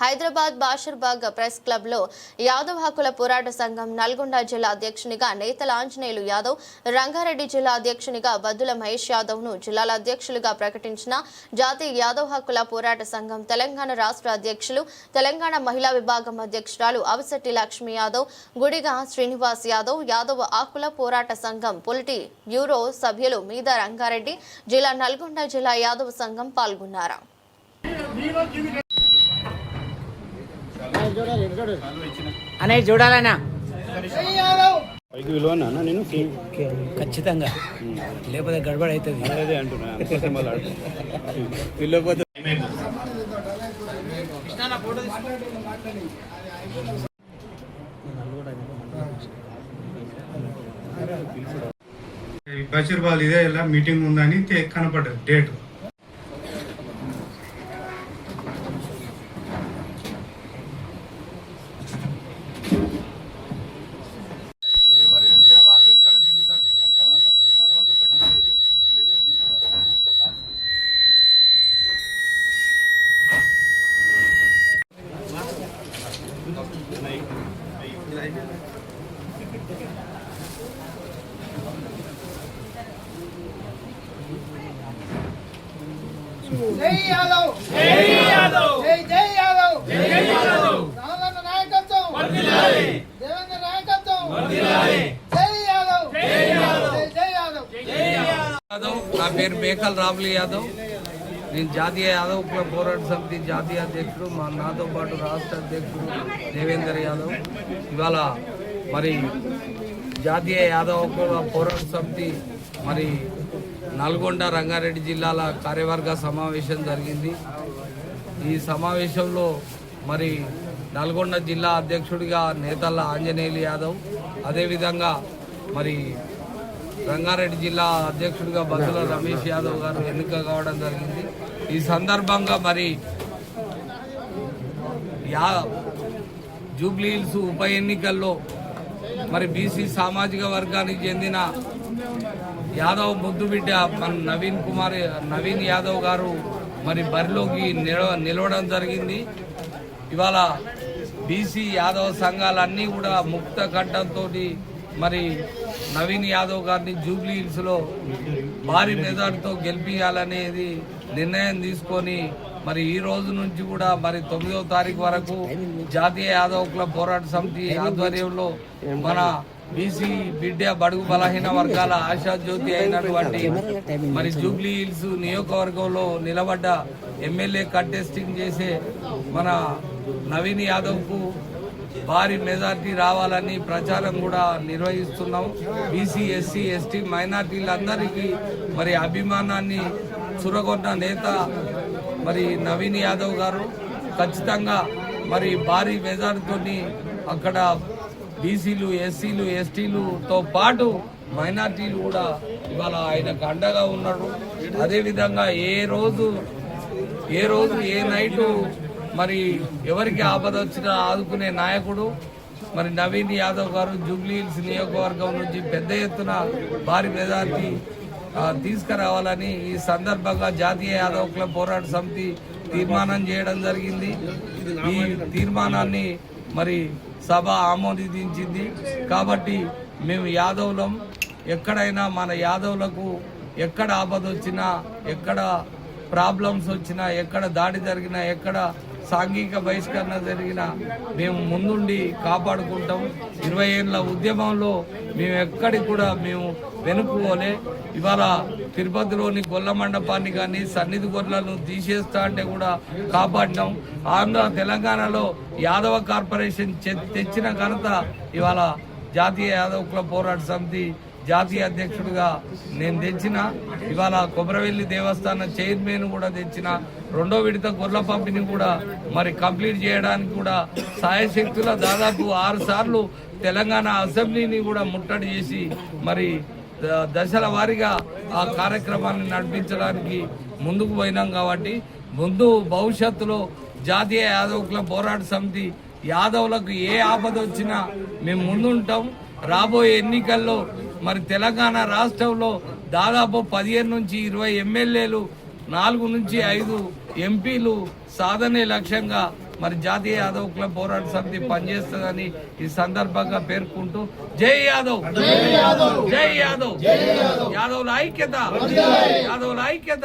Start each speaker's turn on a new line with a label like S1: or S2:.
S1: Hyderabad బాషర్బాగ్ press క్లబ్లో యాదవ్ హక్కుల పోరాట సంఘం నల్గొండ జిల్లా అధ్యక్షునిగా నేతల ఆంజనేయులు యాదవ్ రంగారెడ్డి జిల్లా అధ్యక్షునిగా బద్దుల మహేష్ యాదవ్ను జిల్లాల అధ్యక్షులుగా ప్రకటించిన జాతీయ యాదవ్ హక్కుల పోరాట సంఘం తెలంగాణ రాష్ట్ర అధ్యక్షులు తెలంగాణ మహిళా విభాగం అధ్యక్షురాలు అవసట్టి లక్ష్మీ యాదవ్ గుడిగా శ్రీనివాస్ యాదవ్ యాదవ్ హక్కుల పోరాట సంఘం పొలిటి బ్యూరో సభ్యులు మీద రంగారెడ్డి జిల్లా నల్గొండ జిల్లా యాదవ్ సంఘం పాల్గొన్నారు.
S2: అనేది చూడాలన్నా.
S3: పైకి విలువనా అన్న నేను
S2: ఖచ్చితంగా. లేకపోతే గడబడ అవుతుంది.
S3: అదే అంటున్నా
S4: బషీర్బాద్ ఇదే ఇలా మీటింగ్ ఉందని కనపడ్డది. డేట్.
S5: జై యాదవ్. జై యాదవ్. జై జై యాదవ్. జై యాదవ్ రామన్న నాయకత్వం వర్ధిల్లాలి దేవేంద్ర నాయకత్వం వర్ధిల్లాలి జై యాదవ్ జై యాదవ్ జై యాదవ్ జై యాదవ్.
S6: నా పేరు మేకల్ రాములు యాదవ్. నేను జాతీయ యాదవ్ కుల పోరాట సమితి జాతీయ అధ్యక్షుడు మా నాతో పాటు రాష్ట్ర అధ్యక్షుడు దేవేందర్ యాదవ్. ఇవాళ మరి జాతీయ యాదవ్ కుల పోరాట సమితి మరి నల్గొండ రంగారెడ్డి జిల్లాల కార్యవర్గ సమావేశం జరిగింది. ఈ సమావేశంలో మరి నల్గొండ జిల్లా అధ్యక్షుడిగా నేతల ఆంజనేయులు యాదవ్ అదేవిధంగా మరి రంగారెడ్డి జిల్లా అధ్యక్షుడిగా బద్దుల రమేష్ యాదవ్ గారు ఎన్నిక కావడం జరిగింది. ఈ సందర్భంగా మరి యా జూబ్లీ హిల్స్ ఉప ఎన్నికల్లో మరి బీసీ సామాజిక వర్గానికి చెందిన యాదవ్ ముద్దుబిడ్డ మన నవీన్ కుమార్ నవీన్ యాదవ్ గారు మరి బరిలోకి నిలవ నిలవడం జరిగింది. ఇవాళ బీసీ యాదవ్ సంఘాలన్నీ కూడా ముక్త కంఠంతో మరి నవీన్ యాదవ్ గారిని జూబ్లీ హిల్స్లో భారీ మెజార్టీతో గెలిపించాలనేది నిర్ణయం తీసుకొని మరి ఈ రోజు నుంచి కూడా మరి తొమ్మిదో తారీఖు వరకు జాతీయ యాదవ్ క్లబ్ పోరాట సమితి ఆధ్వర్యంలో మన బీసీ బిడ్డ బడుగు బలహీన వర్గాల ఆశా జ్యోతి అయినటువంటి మరి జూబ్లీ హిల్స్ నియోజకవర్గంలో నిలబడ్డ ఎమ్మెల్యే కంటెస్టింగ్ చేసే మన నవీన్ యాదవ్కు భారీ మెజార్టీ రావాలని ప్రచారం కూడా నిర్వహిస్తున్నాం. బీసీ ఎస్సీ ఎస్టీ మైనార్టీలందరికీ మరి అభిమానాన్ని చురగొన్న నేత మరి నవీన్ యాదవ్ గారు. ఖచ్చితంగా మరి భారీ మెజార్టీతోని అక్కడ బీసీలు ఎస్సీలు ఎస్టీలుతో పాటు మైనార్టీలు కూడా ఇవాళ ఆయనకు అండగా ఉన్నాడు అదేవిధంగా ఏ రోజు ఏ రోజు ఏ నైటు మరి ఎవరికి ఆపద వచ్చినా ఆదుకునే నాయకుడు మరి నవీన్ యాదవ్ గారు జూబ్లీ హిల్స్ నియోజకవర్గం నుంచి పెద్ద ఎత్తున భారీ మెజార్టీ తీసుకురావాలని ఈ సందర్భంగా జాతీయ యాదవ్ క్లబ్ పోరాట సమితి తీర్మానం చేయడం జరిగింది. ఈ తీర్మానాన్ని మరి సభ ఆమోదించింది. కాబట్టి మేము యాదవులం. ఎక్కడైనా మన యాదవులకు ఎక్కడ ఆపద వచ్చినా ఎక్కడ ప్రాబ్లమ్స్ వచ్చినా ఎక్కడ దాడి జరిగినా ఎక్కడ సాంఘిక బహిష్కరణ జరిగిన మేము ముందుండి కాపాడుకుంటాం. ఇరవై ఏళ్ళ ఉద్యమంలో మేము ఎక్కడికి కూడా మేము వెనుక్కోలే ఇవాళ తిరుపతిలోని గొల్ల మండపాన్ని కానీ సన్నిధి గొర్రెలను తీసేస్తా అంటే కూడా కాపాడినాం. ఆంధ్ర తెలంగాణలో యాదవ కార్పొరేషన్ తెచ్చిన ఘనత ఇవాళ జాతీయ యాదవ కుల పోరాట సమితి జాతీయ అధ్యక్షుడిగా నేను తెచ్చిన ఇవాళ కొబ్బరవెల్లి దేవస్థాన చైర్మన్ కూడా తెచ్చిన రెండో విడత గొర్రెల పంపిణీ కూడా మరి కంప్లీట్ చేయడానికి కూడా సాయశక్తుల దాదాపు ఆరు సార్లు తెలంగాణ అసెంబ్లీని కూడా ముట్టడి చేసి మరి దశల వారీగా ఆ కార్యక్రమాన్ని నడిపించడానికి ముందుకు పోయినాం కాబట్టి ముందు భవిష్యత్తులో జాతీయ యాదవ్ క్లబ్ పోరాట సమితి యాదవులకు ఏ ఆపద వచ్చినా మేము ముందుంటాం. రాబోయే ఎన్నికల్లో మరి తెలంగాణ రాష్ట్రంలో దాదాపు పదిహేను నుంచి ఇరవై ఎమ్మెల్యేలు నాలుగు నుంచి ఐదు ఎంపీలు సాధనే లక్ష్యంగా మరి జాతీయ యాదవ్ క్లబ్ పోరాట సమితి పనిచేస్తుందని ఈ సందర్భంగా పేర్కొంటూ జై యాదవ్. జై యాదవ్. యాదవ్ల ఐక్యత. యాదవ్ల ఐక్యత.